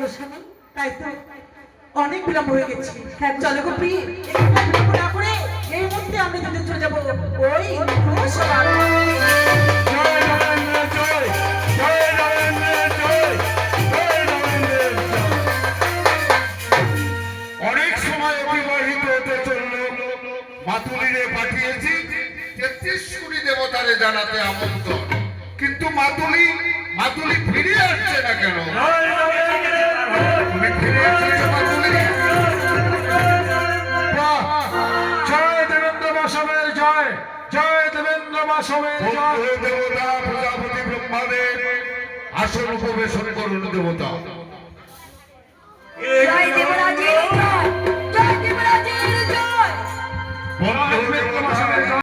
তো অনেক বিলম্ব হয়ে গেছে। হ্যাঁ চলো গো প্রিয়। বিলম্ব না করে এই মুহূর্তে আমরা কিন্তু চলে যাব। ওই ঘোষবার জয় নরেন্দ্র জয় জয় নরেন্দ্র জয় জয় নরেন্দ্র জয় অনেক সময় অতিবাহিত হতে চলল। মাতুলিরে পাঠিয়েছি। তেত্রিশ কোটি দেবতারে জানাতে আমন্ত্রণ। কিন্তু মাতুলি মাতুলি ফিরে আসছে না কেন? জয় দেবেন্দ্র বাসবের জয় ভক্ত দেবতা প্রজাপতি ব্রহ্মাদেব আসন উপবেশন করুন দেবতা।